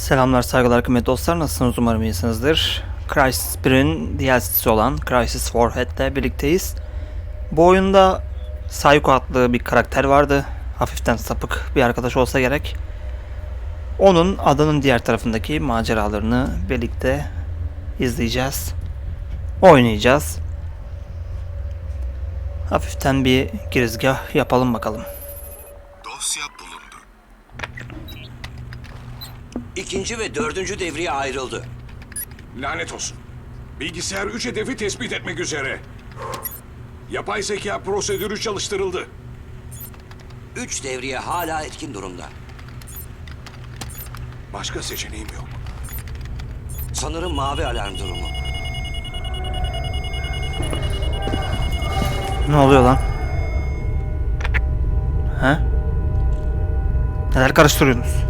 Selamlar saygılar kıymetli dostlar nasılsınız umarım iyisinizdir. Crysis 1'in DLC'si olan Crysis Warhead'le birlikteyiz. Bu oyunda Psycho adlı bir karakter vardı. Hafiften sapık bir arkadaş olsa gerek. Onun adanın diğer tarafındaki maceralarını birlikte izleyeceğiz. Oynayacağız. Hafiften bir girizgah yapalım bakalım. Dosya bulundu. İkinci ve dördüncü devriye ayrıldı. Lanet olsun. Bilgisayar 3 hedefi tespit etmek üzere. Yapay zeka prosedürü çalıştırıldı. Üç devriye hala etkin durumda. Başka seçeneğim yok. Sanırım mavi alarm durumu. Ne oluyor lan? He? Neler karıştırıyorsunuz?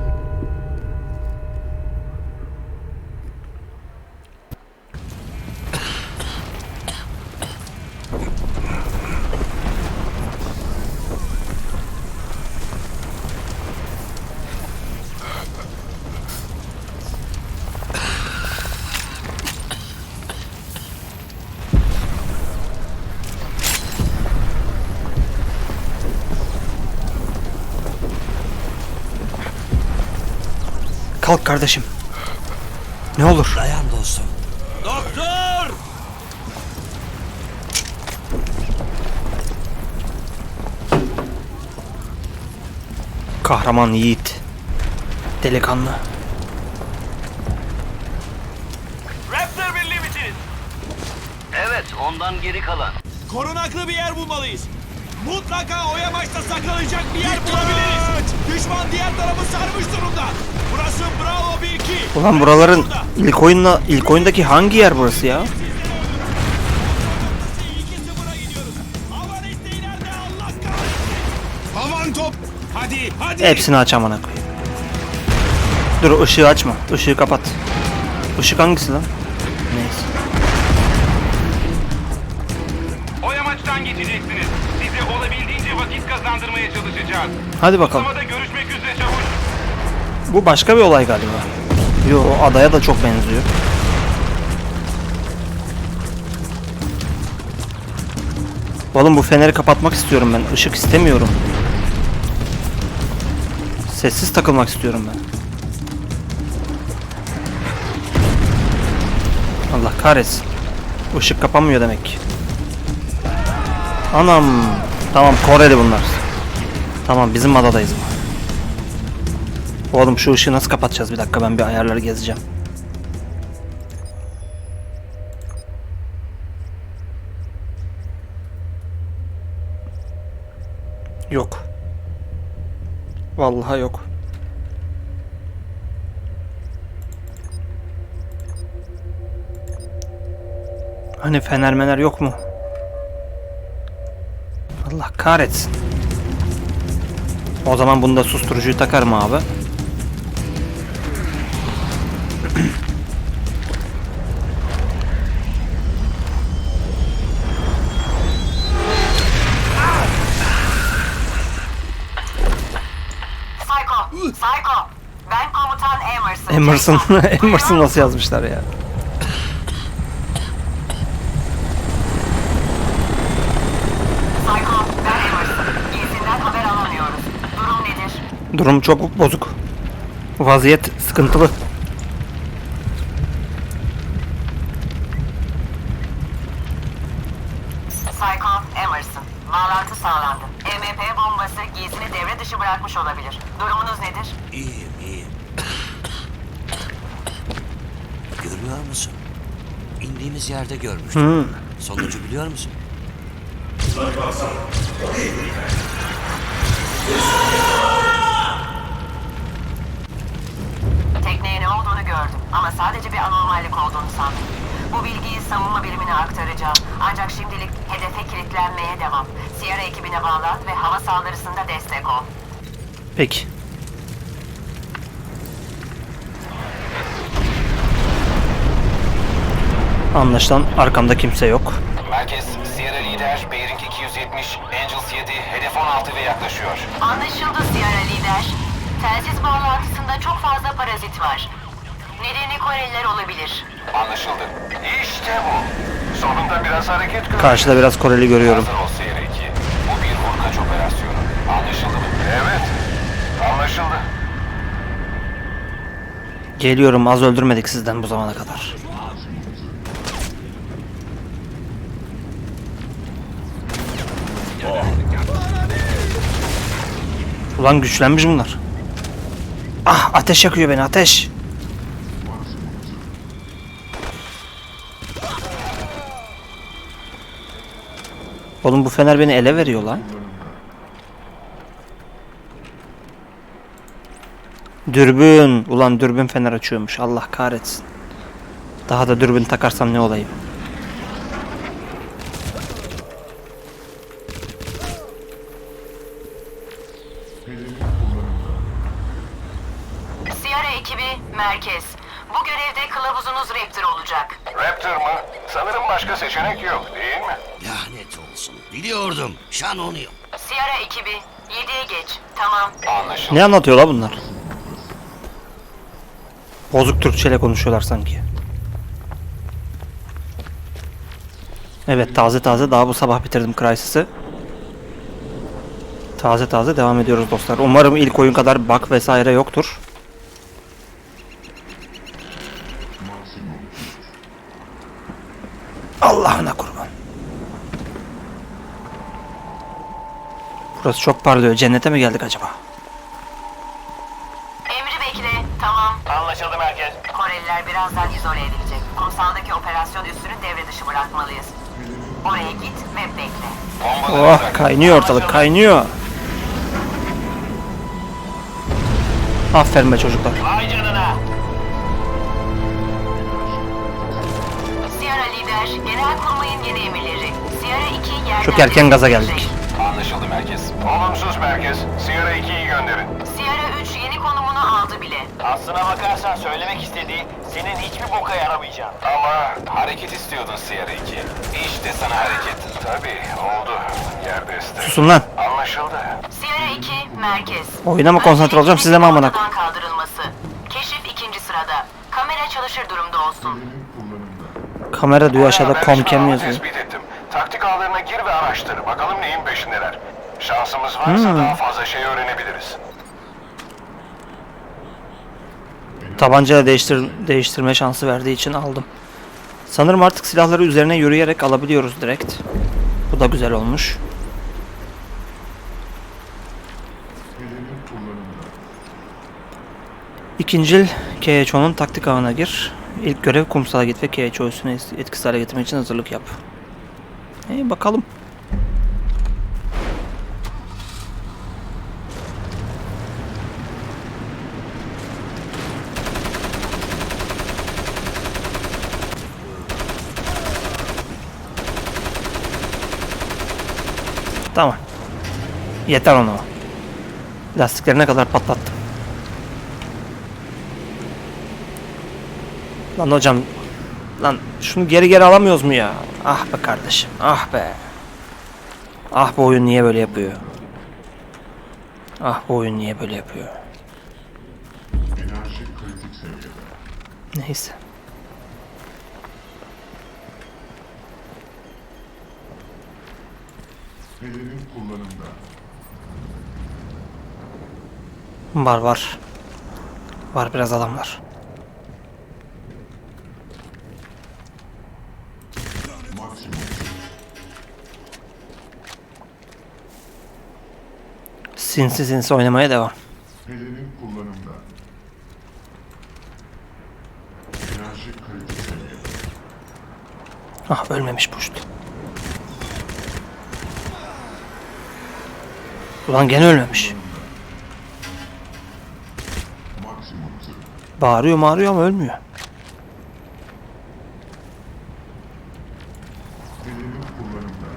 Kalk kardeşim. Ne olur. Dayan dostum. Doktor! Kahraman yiğit. Delikanlı. Raptor Birliği misiniz? Evet, ondan geri kalan. Korunaklı bir yer bulmalıyız. Mutlaka o yamaçta saklanacak bir yer bulabiliriz. Düşman diğer tarafı sarmış durumda. Burası Bravo 1-2. Ulan buraların ilk oyunla ilk oyundaki hangi yer burası ya? 2-0'a gidiyoruz. Havan isteği nerede Allah kahretsin. Havan top! Hadi, hadi! Hepsini aç amına koyayım. Dur ışığı açma. Işığı kapat. Işık hangisi lan? Neyse. O yamaçtan geçeceksiniz. Size olabildiğince vakit kazandırmaya çalışacağız. Hadi bakalım. Samada görüşmek üzere. Bu başka bir olay galiba. Yo adaya da çok benziyor. Oğlum bu feneri kapatmak istiyorum ben. Işık istemiyorum. Sessiz takılmak istiyorum ben. Allah kahretsin. Işık kapanmıyor demek ki. Anam. Tamam Koreli bunlar. Tamam bizim adadayız bu. Oğlum şu ışığı nasıl kapatacağız? Bir dakika ben bir ayarları gezeceğim. Yok. Vallahi yok. Hani fener mener yok mu? Allah kahretsin. O zaman bunda susturucuyu takarım abi. Emerson. Emerson, nasıl yazmışlar ya? Durum çok bozuk. Vaziyet sıkıntılı. Psycho, Emerson. Bağlantı sağlandı. EMP bombası giysini devre dışı bırakmış olabilir. Durumunuz nedir? İyiyim, iyiyim. Görüyor musun? Yerde görmüştüm. Sonucu biliyor musun? Tekneye ne olduğunu gördüm ama sadece bir anormallik olduğunu sandım. Bu bilgiyi savunma birimine aktaracağım. Ancak şimdilik hedefe kilitlenmeye devam. Sierra ekibine bağlan ve hava saldırısında destek ol. Peki. Anlaşılan arkamda kimse yok. Merkez Sierra Lider, Bering 270, Angels 7, hedef 16 ve yaklaşıyor. Anlaşıldı Sierra Lider. Telsiz bağlantısında çok fazla parazit var. Nedeni Koreliler olabilir. Anlaşıldı. İşte bu. Sonunda biraz hareket gör. Karşıda biraz Koreli görüyorum. Hazır ol Seyir 2. Bu bir vurkaç operasyonu. Anlaşıldı mı? Evet. Anlaşıldı. Geliyorum az öldürmedik sizden bu zamana kadar. Ulan güçlenmiş bunlar. Ah ateş yakıyor beni ateş. Oğlum bu fener beni ele veriyor lan. Dürbün. Ulan dürbün fener açıyormuş. Allah kahretsin. Daha da dürbün takarsam ne olayım? Merkez. Bu görevde kılavuzunuz Raptor olacak. Raptor mı? Sanırım başka seçenek yok değil mi? Lanet olsun. Biliyordum. Şan onu yok. Sierra ekibi 7'ye geç. Tamam. Anlaşıldı. Ne anlatıyor la bunlar? Bozuk Türkçeyle konuşuyorlar sanki. Evet taze taze daha bu sabah bitirdim Crysis'ı. Taze taze devam ediyoruz dostlar. Umarım ilk oyun kadar bug vesaire yoktur. Burası çok parlıyor. Cennete mi geldik acaba? Emri bekle. Tamam. Anlaşıldı merkez. Koreliler birazdan izole edilecek. Kumsaldaki operasyon üssünü devre dışı bırakmalıyız. Oraya git ve bekle. Oh kaynıyor ortalık kaynıyor. Aferin be çocuklar. Vay canına. Sierra lider, genel kurmayın yeni emirleri. Sierra 2 yerden... Çok erken gaza geldik. Anlaşıldı merkez. Olumsuz merkez. Sierra 2'yi gönderin. Sierra 3 yeni konumunu aldı bile. Aslına bakarsan söylemek istediği senin hiçbir boka yaramayacağın. Ama hareket istiyordun Sierra 2. İşte sana hareket. Tabii oldu. Yerdeste. Susun lan. Anlaşıldı. Sierra 2 merkez. Oyuna mı konsantre olacağım, size mi amına kaldırılması. Keşif ikinci sırada. Kamera çalışır durumda olsun. Kamera diyor aşağıda şunu yazıyor. Tespit ağlarına gir ve araştır. Bakalım neyin peşindeler. Şansımız varsa daha fazla şey öğrenebiliriz. Tabancayla değiştir değiştirme şansı verdiği için aldım. Sanırım artık silahları üzerine yürüyerek alabiliyoruz direkt. Bu da güzel olmuş. İkincil KHO'nun taktik ağına gir. İlk görev kumsala git ve KHO üstüne etkisiz hale getirmek için hazırlık yap. İyi bakalım. Tamam. Yeter ona. Lastiklerine kadar patlattım. Lan hocam. Lan şunu geri geri alamıyoruz mu ya? Ah be kardeşim. Ah be. Ah bu oyun niye böyle yapıyor? Ah bu oyun niye böyle yapıyor? Neyse. Pelerin kullanımda. Var var. Var biraz adamlar. Maksimum. Sinsi sinsi oynamaya devam. Pelerin kullanımda. Enerji kritik seviyede. Ah ölmemiş puşt. Ulan gene ölmemiş. Maksimum. Bağırıyor mağırıyor ama ölmüyor. Pelerin kullanımda.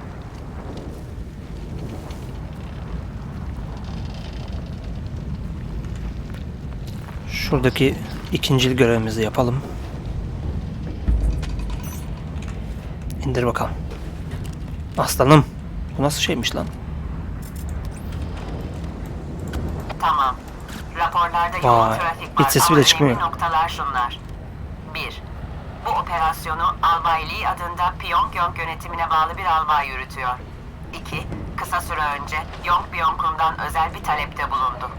Şuradaki ikincil görevimizi yapalım. İndir bakalım. Aslanım. Bu nasıl şeymiş lan? Tamam. Raporlarda yoğun Vay, trafik hiç var sesi ama bile çıkmıyor. önemli noktalar şunlar. 1. Bu operasyonu Albay Lee adında Pyongyang yönetimine bağlı bir albay yürütüyor. 2. Kısa süre önce Yongbyoung'undan özel bir talepte bulundu.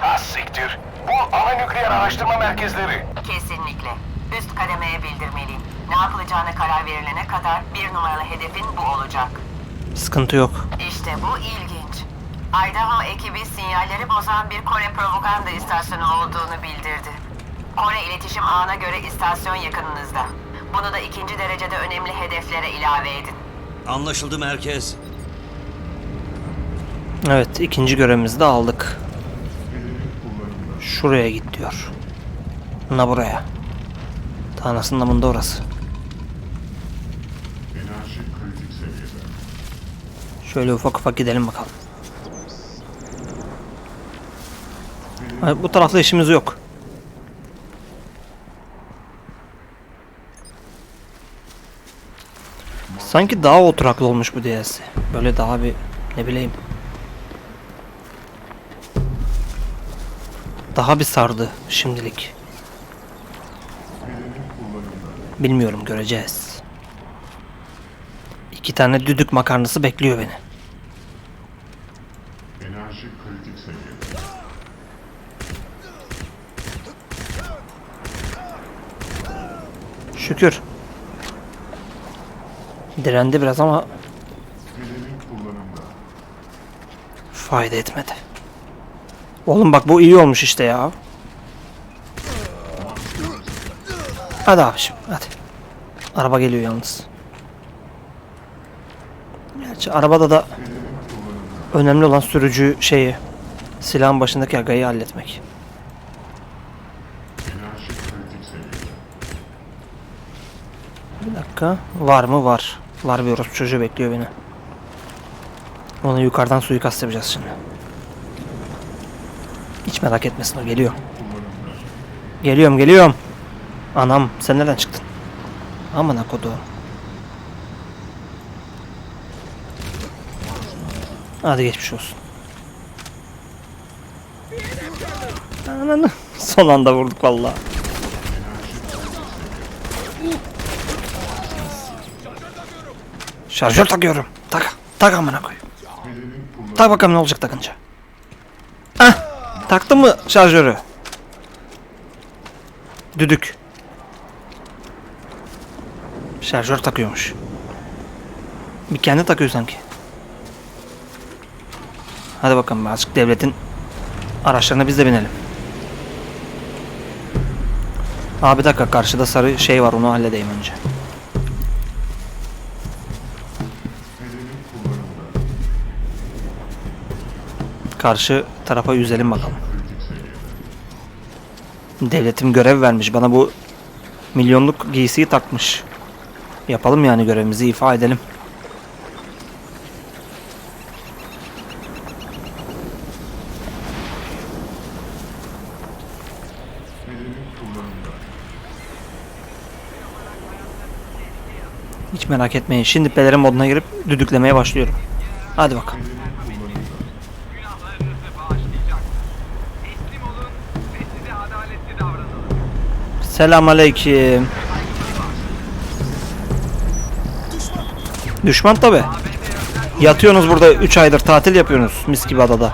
Ha siktir. Bu ana nükleer araştırma merkezleri. Kesinlikle. Üst kademeye bildirmeliyim. Ne yapılacağına karar verilene kadar bir numaralı hedefin bu olacak. Sıkıntı yok. İşte bu ilginç. Idaho ekibi sinyalleri bozan bir Kore propaganda istasyonu olduğunu bildirdi. Kore iletişim ağına göre istasyon yakınınızda. Bunu da ikinci derecede önemli hedeflere ilave edin. Anlaşıldı merkez. Evet ikinci görevimizi de aldık. Şuraya git diyor. Na buraya. Tanrısının namında orası. Şöyle ufak ufak gidelim bakalım. Ay, bu tarafta işimiz yok. Sanki daha oturaklı olmuş bu DLC. Böyle daha bir ne bileyim. Daha bir sardı şimdilik. Bilmiyorum göreceğiz. İki tane düdük makarnası bekliyor beni. Enerji kritik seviyede. Şükür. Direndi biraz ama fayda etmedi. Oğlum bak bu iyi olmuş işte ya. Hadi abiciğim hadi. Araba geliyor yalnız. Gerçi arabada da önemli olan sürücü şeyi silahın başındaki agayı halletmek. Bir dakika. Var mı? Var. Var bir orospu çocuğu bekliyor beni. Onu yukarıdan suikast yapacağız şimdi. Hiç merak etmesin o geliyor. Geliyorum geliyorum. Anam sen nereden çıktın? Aman akodu. Hadi geçmiş olsun. Ananı. Son anda vurduk vallahi. Şarjör takıyorum. Tak. Tak amına koy. Tak bakalım ne olacak takınca. Taktın mı şarjörü? Düdük. Şarjör takıyormuş. Bir kendi takıyor sanki. Hadi bakalım azıcık devletin araçlarına biz de binelim. Abi dakika karşıda sarı şey var onu halledeyim önce. Karşı tarafa yüzelim bakalım. Devletim görev vermiş. Bana bu milyonluk giysiyi takmış. Yapalım yani görevimizi ifa edelim. Hiç merak etmeyin. Şimdi pelerin moduna girip düdüklemeye başlıyorum. Hadi bakalım. Davranalım. Selamünaleyküm. Düşman tabi. Yatıyorsunuz burada 3 aydır tatil yapıyorsunuz mis gibi adada.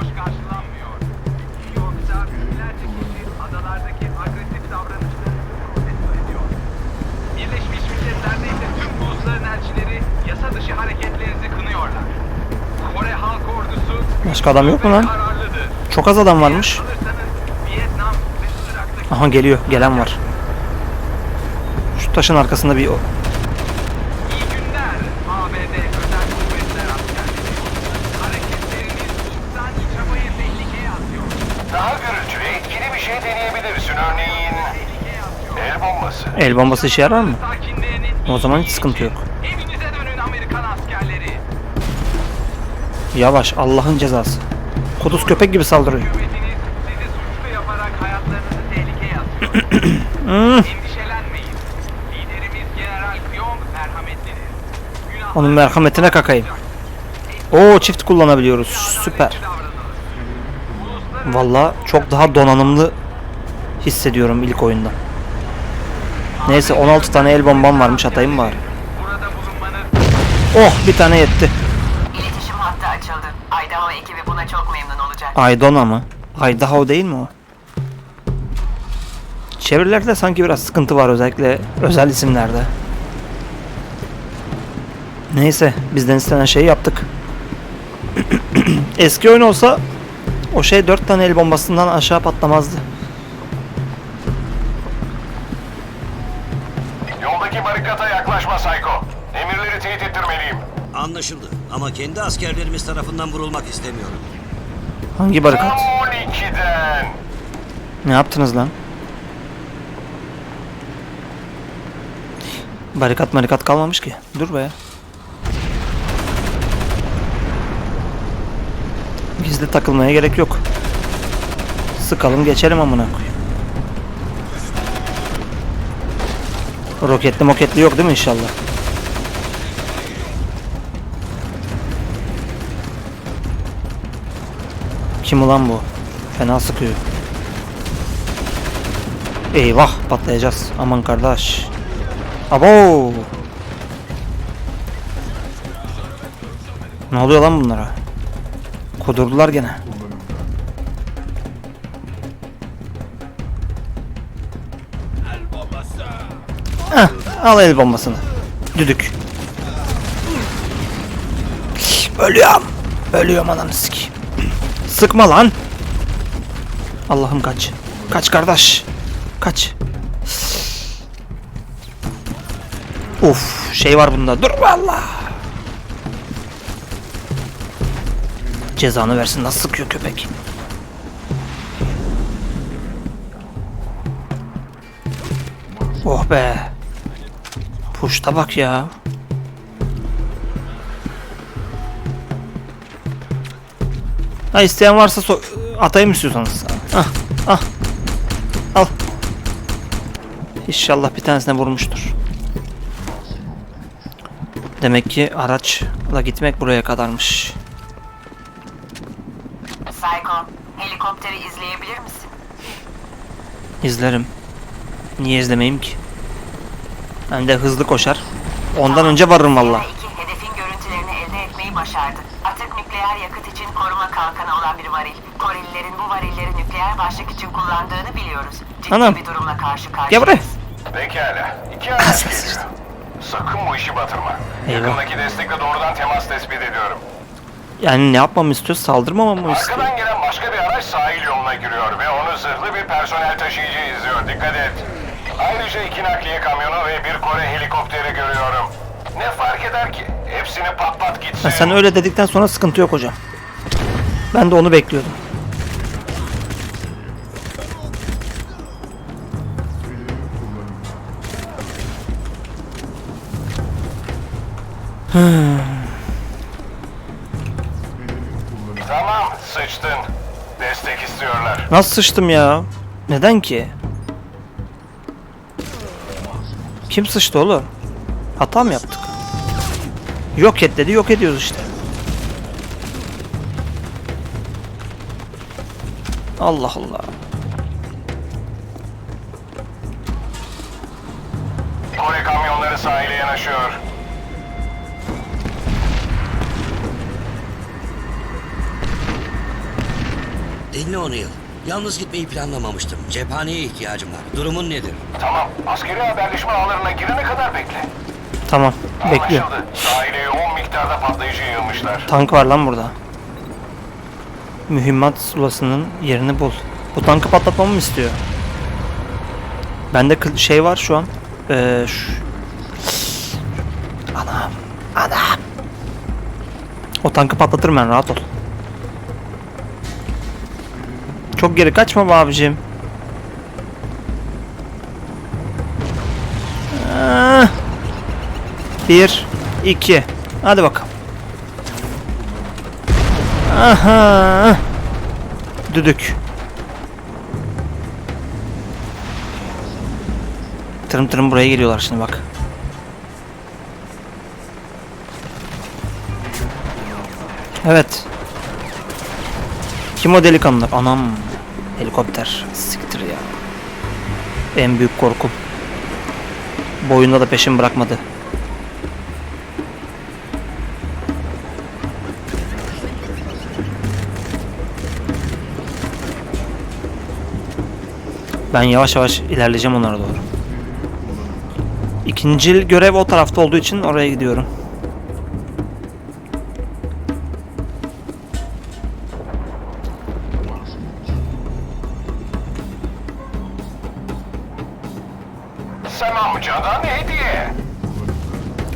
Başka adam yok mu lan? Çok az adam varmış. Aha geliyor. Gelen var. Taşın arkasında bir İyi günler ABD Özel Kuvvetler askerleri. Hareketleriniz çabayı tehlikeye atıyor. Daha gürültülü, etkili bir şey deneyebilirsin. Örneğin el bombası. el bombası işe yarar mı? O zaman hiç sıkıntı yok. evinize dönün Amerikan askerleri. Yavaş Allah'ın cezası. Kuduz köpek gibi saldırıyor. Hükümetiniz. Endişelenmeyin. Onun merhametine kakayım. Oo çift kullanabiliyoruz. Süper. Valla çok daha donanımlı hissediyorum ilk oyundan. Neyse 16 tane el bombam varmış atayım bari. Oh bir tane yetti. İletişim hattı açıldı. Idaho ekibi buna çok memnun olacak. Aydona mı? Idaho değil mi o? Çevirilerde sanki biraz sıkıntı var özellikle özel isimlerde. Neyse bizden istenen şeyi yaptık. Eski oyun olsa o şey 4 tane el bombasından aşağı patlamazdı. Yoldaki barikata yaklaşma Psycho. Emirleri teyit ettirmeliyim. Anlaşıldı. Ama kendi askerlerimiz tarafından vurulmak istemiyorum. Hangi barikat? Tam 12'den. Ne yaptınız lan? Barikat marikat kalmamış ki. Dur be. Gizli takılmaya gerek yok. Sıkalım geçelim amına koyayım. Roketli moketli yok değil mi inşallah? Kim ulan bu? Fena sıkıyor. Eyvah patlayacağız. Aman kardeş. Abo. Ne oluyor lan bunlara? Kudurdular gene. Heh, al el bombasını. Düdük. Ölüyorum. Ölüyorum ananı sikeyim. Sıkma lan. Allah'ım kaç. Kaç kardeş. Kaç. Uf şey var bunda. Dur valla. Cezanı versin nasıl sıkıyor köpek. Oh be. Puşta bak ya. Ha isteyen varsa so atayım istiyorsanız. Ah ah. Al. İnşallah bir tanesine vurmuştur. Demek ki araçla gitmek buraya kadarmış. Psycho, helikopteri izleyebilir misin? İzlerim. Niye izlemeyeyim ki? Hem de hızlı koşar. Ondan önce varırım valla. 2 hedefin görüntülerini elde etmeyi başardı. Atık nükleer yakıt için koruma kalkanı olan bir varil. Korelilerin bu varilleri nükleer başlık için kullandığını biliyoruz. Ciddi Anam. bir durumla karşı Gel buraya. karşıyayız. Pekala. İki araç geliyor. Sakın bu işi batırma. Eyvah. Yakındaki destekle doğrudan temas tespit ediyorum. Yani ne yapmamı istiyor? Saldırmamamı mı istiyor? Arkadan gelen başka bir araç sahil yoluna giriyor ve onu zırhlı bir personel taşıyıcı izliyor. Dikkat et. Ayrıca iki nakliye kamyonu ve bir Kore helikopteri görüyorum. Ne fark eder ki? Hepsini patlat gitsin. Ha, sen öyle dedikten sonra sıkıntı yok hocam. Ben de onu bekliyordum. Tamam, sıçtın. Destek istiyorlar. Nasıl sıçtım ya? Neden ki? Kim sıçtı oğlum? Hata mı yaptık? Yok et dedi, yok ediyoruz işte. Allah Allah. Kore kamyonları sahile yanaşıyor. Dinle onu yıl. Yalnız gitmeyi planlamamıştım. Cephaneye ihtiyacım var. Durumun nedir? Tamam, askeri haberleşme ağlarına girene kadar bekle. Tamam, bekliyorum. Anlaşıldı. Sahile yoğun miktarda patlayıcı yığmışlar. Tank var lan burada. Mühimmat sulasının yerini bul. Bu tankı patlatmamı mı istiyor? Bende şey var şu an. Ee, şu... Anam. Anam. O tankı patlatırım ben rahat ol. Çok geri kaçma be abicim. Ah. Bir, iki. Hadi bakalım. Aha. Düdük. Tırım tırım buraya geliyorlar şimdi bak. Evet. Kim o delikanlılar? Anam. Helikopter. Siktir ya. En büyük korkum. Bu oyunda da peşimi bırakmadı. Ben yavaş yavaş ilerleyeceğim onlara doğru. İkinci görev o tarafta olduğu için oraya gidiyorum.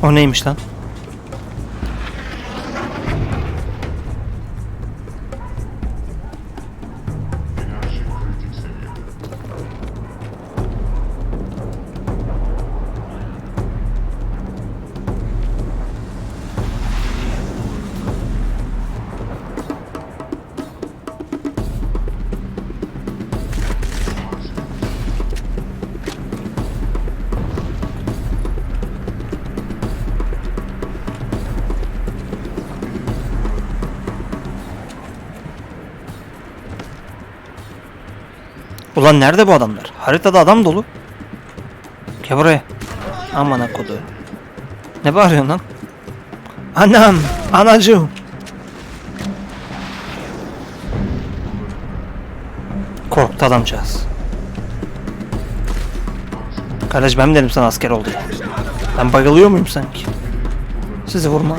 O neymiş lan? Ulan nerede bu adamlar? Haritada adam dolu. Gel buraya. Aman akodu. Ne bağırıyorsun lan? Anam, anacığım. Korktu adamcağız. Kardeş ben mi dedim sana asker ol diye. Ben bayılıyor muyum sanki? Sizi vurma.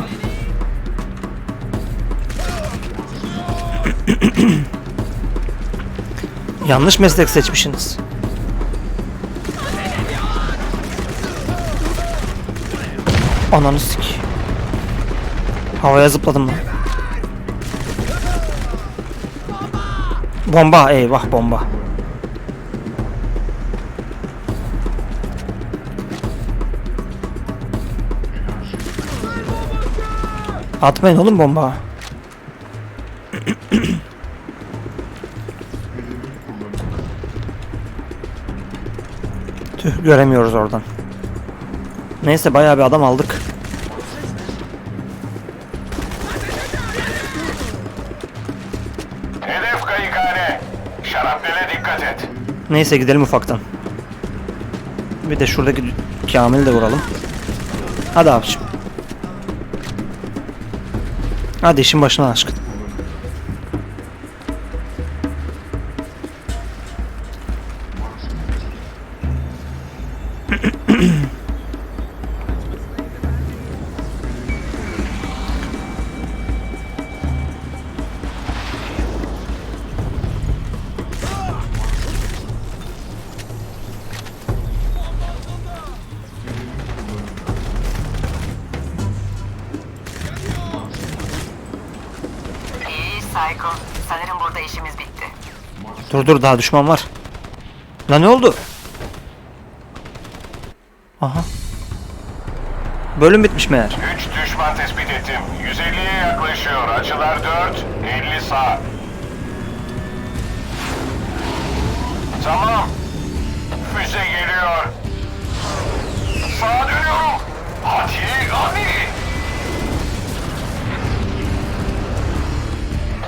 Yanlış meslek seçmişsiniz. Ananı sik. Havaya zıpladım lan. Bomba eyvah bomba. Atmayın oğlum bomba. Göremiyoruz oradan. Neyse bayağı bir adam aldık. Hedef kayıkhane. Şarapnele dikkat et. Neyse gidelim ufaktan. Bir de şuradaki Kamil'i de vuralım. Hadi abiciğim. Hadi işin başına aşkın. Dur dur daha düşman var. Lan ne oldu? Aha. Bölüm bitmiş meğer. 3 düşman tespit ettim. 150'ye yaklaşıyor. Açılar 4, 50 sağ. Tamam. Füze geliyor. Sağa dönüyorum. Hadi, hadi.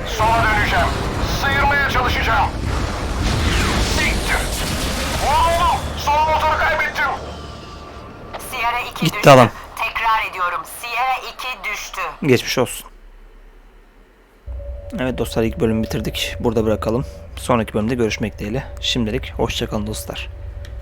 Sola döneceğim. Sıyırmaya çalışacağım. Vuruldum. Son motoru kaybettim. Sierra 2 Gitti düştü. adam. Tekrar ediyorum. Sierra 2 düştü. Geçmiş olsun. Evet dostlar ilk bölümü bitirdik. Burada bırakalım. Sonraki bölümde görüşmek dileğiyle. Şimdilik hoşçakalın dostlar.